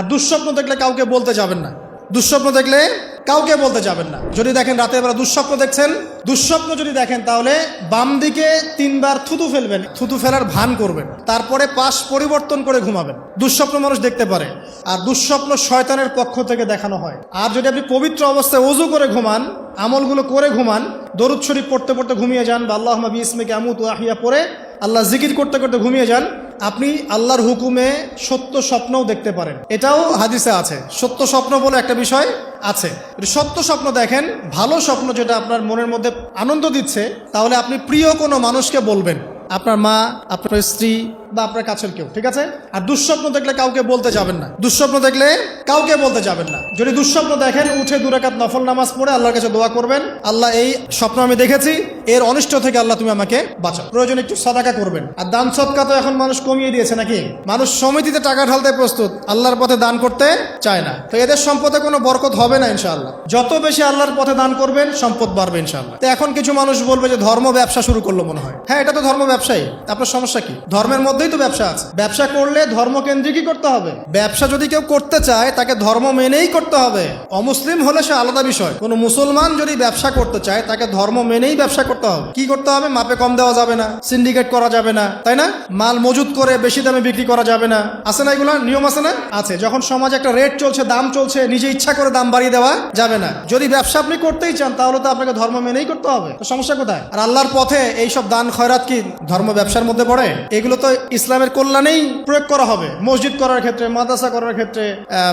আর দুঃস্বপ্ন দেখলে কাউকে বলতে যাবেন না। দুঃস্বপ্ন দেখলে কাউকে বলতে যাবেন না। যদি দেখেন রাতের বেলা দুঃস্বপ্ন দেখছেন, দুঃস্বপ্ন যদি দেখেন তাহলে বাম দিকে তিনবার থুতু ফেলবেন, থুতু ফেলার ভান করবেন। তারপরে পাশ পরিবর্তন করে ঘুমাবেন। দুঃস্বপ্ন মানুষ দেখতে পারে। আর দুঃস্বপ্ন শয়তানের পক্ষ থেকে দেখানো হয়। আর যদি আপনি পবিত্র অবস্থায় অজু করে ঘুমান, আমলগুলো করে ঘুমান, দরুদ শরীফ পড়তে পড়তে ঘুমিয়ে যান বা আল্লাহ বিসমিকে আমুত আহিয়া পড়ে, আল্লাহ জিকির করতে করতে ঘুমিয়ে যান আপনি আল্লাহর হুকুমে সত্য স্বপ্নও দেখতে পারেন। এটাও হাদিসে আছে। সত্য স্বপ্ন বলে একটা বিষয় আছে। সত্য স্বপ্ন দেখেন, ভালো স্বপ্ন যেটা আপনার মনের মধ্যে আনন্দ দিচ্ছে, তাহলে আপনি প্রিয় কোনো মানুষকে বলবেন। আপনার মা, আপনার স্ত্রী বা আপনার কাছের কেউ, ঠিক আছে? আর দুঃস্বপ্ন দেখলে কাউকে বলতে যাবেন না। দুঃস্বপ্ন দেখলে কাউকে বলতে যাবেন না। যদি দুঃস্বপ্ন দেখেন, উঠে দুরাকাত নফল নামাজ পড়ে আল্লাহর কাছে দোয়া করবেন, আল্লাহ এই স্বপ্ন আমি দেখেছি এর অনিষ্ট থেকে আল্লাহ তুমি আমাকে বাঁচাও। প্রয়োজন একটু সাদাকা করবেন। আর দান সৎকা তো এখন মানুষ কমিয়ে দিয়েছে নাকি? মানুষ সমিতিতে টাকা ঢালতে প্রস্তুত, আল্লাহর পথে দান করতে চায় না। তো এদের সম্পদে কোনো বরকত হবে না ইনশাআল্লাহ। যত বেশি আল্লাহর পথে দান করবেন, সম্পদ বাড়বে ইনশাআল্লাহ। তো এখন কিছু মানুষ বলবে যে ধর্ম ব্যবসা শুরু করল মনে হয়। হ্যাঁ এটা তো ধর্ম ব্যবসায়ী। আপনার সমস্যা কি? ধর্মের মধ্যেই তো ব্যবসা আছে। ব্যবসা করলে ধর্ম ধর্মকেন্দ্রিকই করতে হবে। ব্যবসা যদি কেউ করতে চায়, তাকে ধর্ম মেনেই করতে হবে। অমুসলিম হলে সে আলাদা বিষয়। কোনো মুসলমান যদি ব্যবসা করতে চায়, তাকে ধর্ম মেনেই ব্যবসা করতে হবে কি করতে হবে? মাপে কম দেওয়া যাবে না। সিন্ডিকেট করা যাবে না। তাই না? মাল মজুত করে বেশি দামে বিক্রি করা যাবে না। আছে না এগুলো? নিয়ম আছে না? আছে। যখন সমাজে একটা রেট চলছে, দাম চলছে, নিজে ইচ্ছা করে দাম বাড়িয়ে দেওয়া যাবে না। যদি ব্যবসা আপনি করতেই চান, তাহলে তো আপনাকে ধর্ম মেনেই করতে হবে। তো সমস্যা কোথায়? আর আল্লাহর পথে এইসব দান, খয়রাত কি? ধর্ম ব্যবসার মধ্যে পড়ে? এগুলো তো ইসলামের কল্যাণেই প্রয়োগ করা হবে। মসজিদ করার ক্ষেত্রে, মাদ্রাসা করার ক্ষেত্রে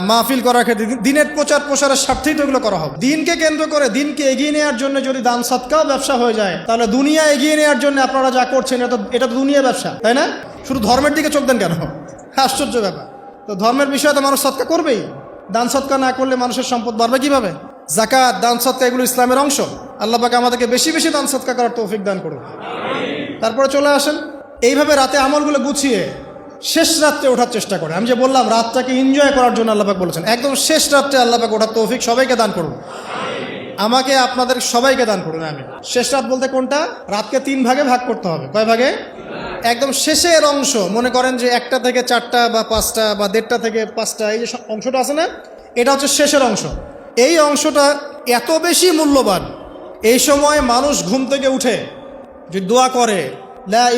মাহফিল করার ক্ষেত্রে দিনের প্রচার প্রসারের স্বার্থেই তো এগুলো করা হবে। দিনকে কেন্দ্র করে দিনকে এগিয়ে নেওয়ার জন্য যদি দান, সৎকাও ব্যবসা হয়ে যায় তাহলে দুনিয়া এগিয়ে নেওয়ার জন্য আপনারা যা করছেন, এটা এটা তো দুনিয়া ব্যবসা, তাই না? শুধু ধর্মের দিকে চোখ দেন কেন? আশ্চর্য ব্যাপার। তো ধর্মের বিষয়ে তো মানুষ সৎকা করবেই। দান সৎকা না করলে মানুষের সম্পদ বাড়বে কীভাবে? জাকাত দান সৎকা এগুলো ইসলামের অংশ। আল্লাহ পাকে আমাদেরকে বেশি বেশি দান সৎকা করার তৌফিক দান করুন। তারপরে চলে আসেন, এইভাবে রাতে আমলগুলো গুছিয়ে শেষ রাত্রে ওঠার চেষ্টা করে। আমি যে বললাম, রাতটাকে এনজয় করার জন্য আল্লাপাক বলেছেন। একদম শেষ রাত্রে আল্লাপাক ওঠার তৌফিক সবাইকে দান করুন। আমাকে আপনাদের সবাইকে দান করুন আমি শেষ রাত বলতে কোনটা? রাতকে তিন ভাগে ভাগ করতে হবে। কয় ভাগে? একদম শেষের অংশ। মনে করেন যে একটা থেকে চারটা বা পাঁচটা বা দেড়টা থেকে পাঁচটা, এই যে অংশটা আছে না? এটা হচ্ছে শেষের অংশ। এই অংশটা এত বেশি মূল্যবান, এই সময় মানুষ ঘুম থেকে উঠে যে দোয়া করে, লা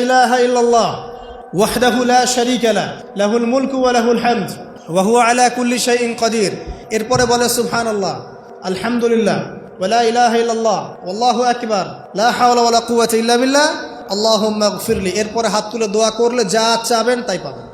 এরপরে বলে, সুবহানাল্লাহ, আলহামদুলিল্লাহ। ওয়ালা الله, والله ওয়াল্লাহু لا লা ولا ওয়ালা কুওয়াতা ইল্লা اللهم اغفر لي, এরপরে হাত তুলে দোয়া করলে যা চাবেন তাই পাবেন।